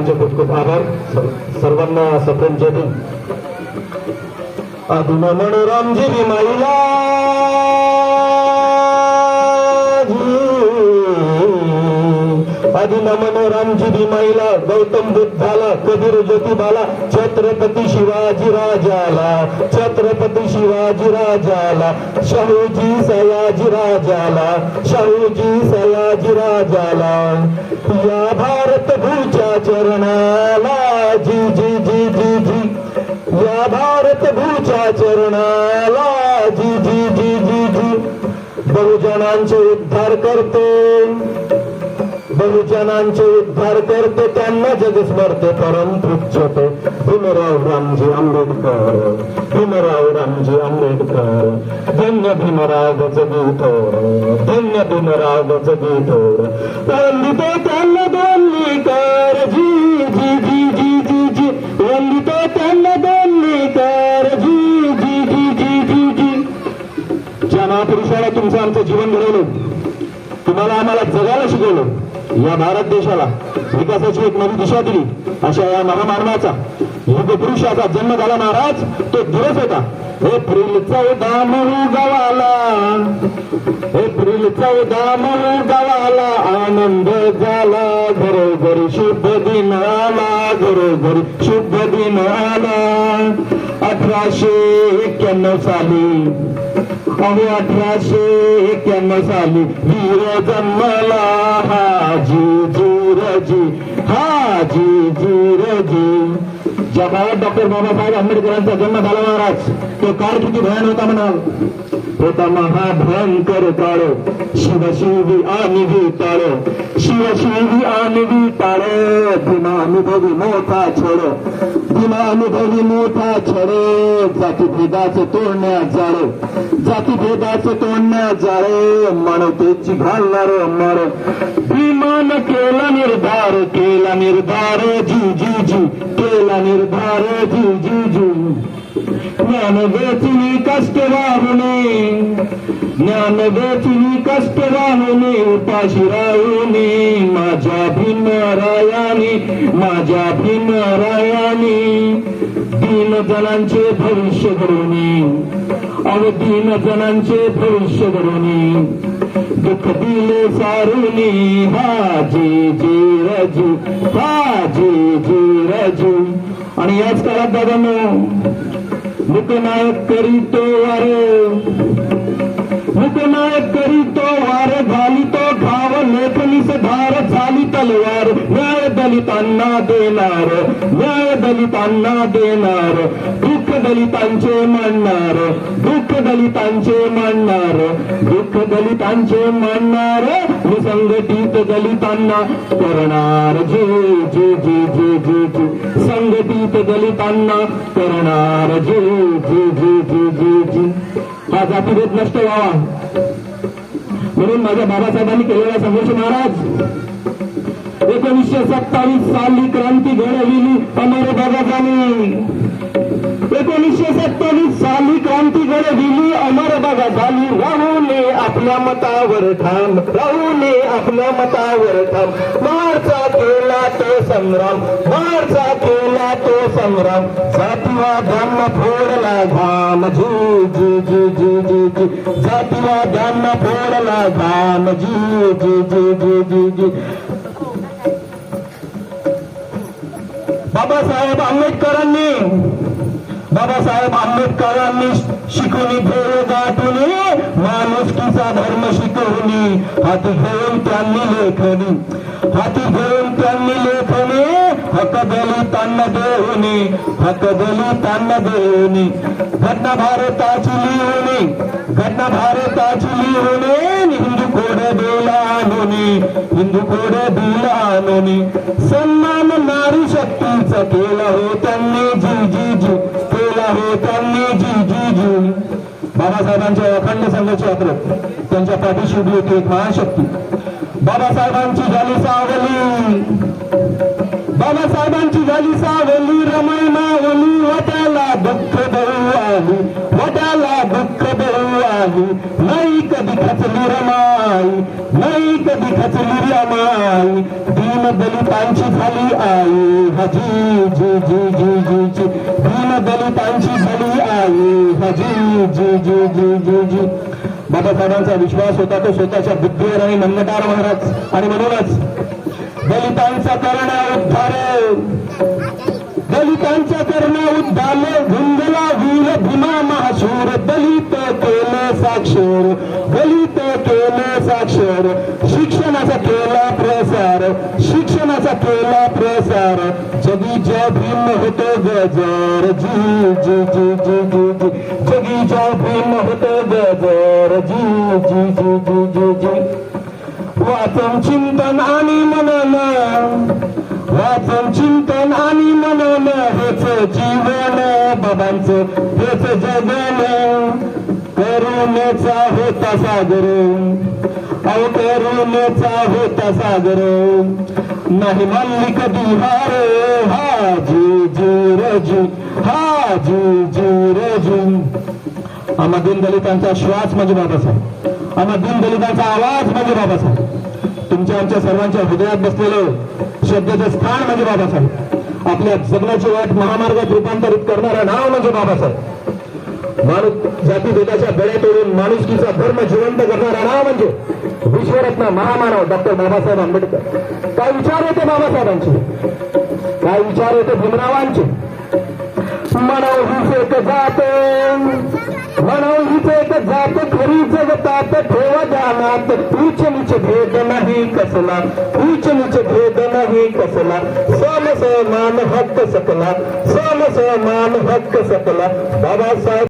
सर्वांचे खूप खूप आभार. सर्वांना सप्रेम जय भीम अधुन मनोरामजी विमाईला अधुन मनोरामजी भीमाईला गौतम बुद्धाला कबीर ज्योतिबाला छत्रपती शिवाजी राजाला छत्रपती शिवाजी राजाला शाहूजी सयाजी राजाला शाहूजी सयाजी राजाला. या भारत भूच्या चरणाला जी जी जी जी जी. या भारत भूच्या चरणाला जी जी जी जी जी. बहुजनांचे उद्धार करते. बहुजनांचे उद्धार करते त्यांना जग स्मरते परम पूज्यते भीमराव रामजी आंबेडकर भीमराव रामजी आंबेडकर धन्य भीमराव जगीथोर धन्य भीमराव जगीथोर वंदिते त्यांना दोन्ही कर जी जी जी जी जी जी. वंदिते त्यांना दोन्ही कर जी जी जी जी जी जी. ज्या महापुरुषाला तुमचं आमचं जीवन घडवलं तुम्हाला आम्हाला जगायला शिकवलं या भारत देशाला विकासाची एक नवी दिशा दिली. अशा या महामानवाचा युग पुरुषाचा जन्म झाला महाराज तो दिवस होता. एप्रिल चौदा महू गावाला. एप्रिल चौदा महू गावाला. आनंद झाला. घरोघरी शुभ दिन आला. घरोघरी शुभ दिन आला. अठराशे एक्क्याण्णव साली अहो अठराशे एक्क्याण्णव साली वीर जन्मला. हाजी जुरजी हाजी जुरजी. ज्या काळात डॉक्टर बाबासाहेब आंबेडकरांचा जन्म झाला महाराज. तो काळ किती भयान होता म्हणाल. होता महाभयंकर काळ शिवशिवी आणि विटाळ शिवशिवी आणि विटाळ भीमानुभवी मोठा छळ भीमानुभवी मोठा छळ जातीभेदाचे तोडण्यात जाळ जातीभेदाचे तोडण्यात जाळ मानवतेची घालणार मर विमान केला निर्धार केला निर्धार जी जी जी केला निर्धार जी जी जी ज्ञान वेचली कष्ट वाहुने ज्ञान वेचली कष्ट वाहुने उपाशी राहुने माझ्या भीमरायाने माझ्या भीमरायाने दीन जणांचे भविष्य घडवणे आणि दीन जणांचे भविष्य घडवणे दुःख दिले सारुनी हाजी जी रजू हाजी जी रजू आणि याच काळात दादांनो मुकनायक करीतो वार. मुकनायक करीतो वार झाली तो घाव लेखनीस धार झाली तलवार. न्याय दलितांना देणार न्याय दलितांना देणार. दुःख दलितांचे मांडणार दुःख दलितांचे मांडणार दुःख दलितांचे मांडणार विसंघटित दलितांना करणार. जे जे जे जे जे जे. संघटित दलितांना करणार. जे जे जे जे जे जे. हा जातीभेद नष्ट व्हावा. म्हणून माझ्या बाबासाहेबांनी केलेला संघर्ष महाराज एकोणीसशे सत्तावीस साली क्रांती घडविली. अमर बाबासाहेबांनी. एकोणीसशे सत्तावीस साली क्रांती घडविली अमर बघा झाली. राहूने आपल्या मतावर ठाम. राहूने आपल्या मतावर थांब मारचा केला तो संग्राम. मारचा केला तो संग्राम. सातवा जातीवाद्यांना फोडला घाम जी जी जी जी जी जी. सातवा जातीवाद्यांना फोडला घाम जी जी जी जी जी जी. बाबासाहेब आंबेडकरांनी बाबासाहेब आंबेडकरांनी शिकवली भेळ गाठवली माणुसकीचा धर्म शिकवली हाती घेऊन त्यांनी लेखनी. हाती घेऊन त्यांनी लेखनी हक दलितांना देऊनी हक दलितांना देऊनी. घटना भारताची लिहुनी घटना भारताची लिहुनी हिंदू कोड दिला आणूनी हिंदू कोड दिला आणूनी. सन्मान नारी शक्तीचा केला हो त्यांनी जी जी जी आहे त्यांनी जी जी जी बाबासाहेबांच्या अखंड संघाची यात्रा त्यांच्या पाठीशी उभी होती एक महाशक्ती. बाबासाहेबांची झाली सावली. बाबासाहेबांची झाली सावली रमाई मावली वट्याला दुःख देऊ आली वट्याला दुःख देऊ आली नाही कधी खचली रमाई. नाही कधी खचली रमाई दीन दलितांची झाली आई. हजी जी जी जी जी जी. दीन दलितांची झाली आई. हजी जी जी जी जी जी. बाबासाहेबांचा विश्वास होता तो स्वतःच्या बुद्धीवर आणि नम्रतार महाराज. आणि म्हणूनच दलितांचा करणा उद्धार. दलितांच्या करणा उद्धार झुंजला वीर भीमा महाशूर. साक्षर दलित केला साक्षर शिक्षणाचा केला प्रसार शिक्षणाचा केला प्रसार. जगी जय भीम होतो गजर जी जी जी जी जी जी. जगी जय भीम होतो गजर जी जी जी जी जी जी. वाचन चिंतन आणि मनन वाचन चिंतन आणि मनन हेच जीवन बाबांचं हेच जगन. करुणेचा होता सागर. अहो करुणेचा होता सागर. नाही मल्लिक कधी हा जी जी रजू हा जी जी रजी. आम्हा दलितांचा श्वास म्हणजे बाबासाहेब. आम्हा दिन दलितांचा आवाज म्हणजे बाबासाहेब. तुमच्या आमच्या सर्वांच्या हृदयात बसलेलं श्रद्धेचं स्थान म्हणजे बाबासाहेब. आपल्या जगण्याची वाट महामार्गात रूपांतरित करणारं नाव म्हणजे बाबासाहेब. माणूस जाती भेदाच्या बेड्या तोडून माणुसकीचा धर्म जिवंत करणारा नाव म्हणजे विश्वरत्न महामानव डॉक्टर बाबासाहेब आंबेडकर. काय विचार होते बाबासाहेबांचे? काय विचार होते भीमरावांचे? मनव हीच एक जात मनव हीच एक जात खरी जगतात ठेव जानात तूच नीच भेद नाही कसला तूच नीच भेद नाही कसला. सम समान हक्क सकला सम समान हक्क सकला. बाबासाहेब